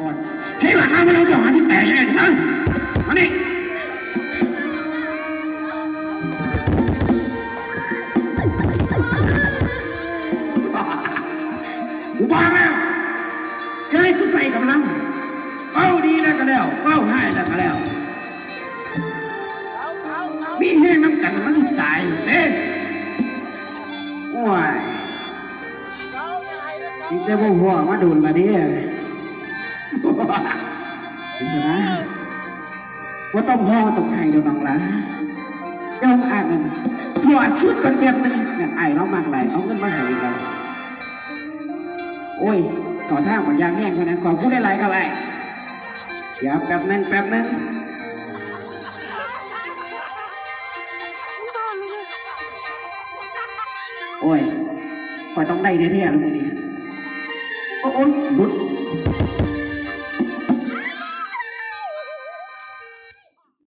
อ่อนเฮ้ยหลังน้ำมันเราจะหาสิแตกยังไงนะมานี่กูบอกแล้วยังให้กูใส่กำลังเป้าดีแล้วก็แล้วเป้าให้แล้วก็แล้ว มีแห้งน้ำกันมันสิตายเด้โอ้ยนี่แต่บ่หัวมาโดนละเดิ เป็นจังนะว่าต้องห่อต้องให้เดี๋ยวน้องละเดี๋ยวอ่านนั่นหัวสุดกันแบบนึงนั่นไอ้เรามากหลายเอาเงินมาให้เราโอ้ยขอท่าของยางแห้งคนนั้นขอพูดได้ไรครับไอ้อย่าแป๊บนึงแป๊บนึงโอ้ยขอยต้องได้แท้ๆแล้วมือนี้โอ้ยบุด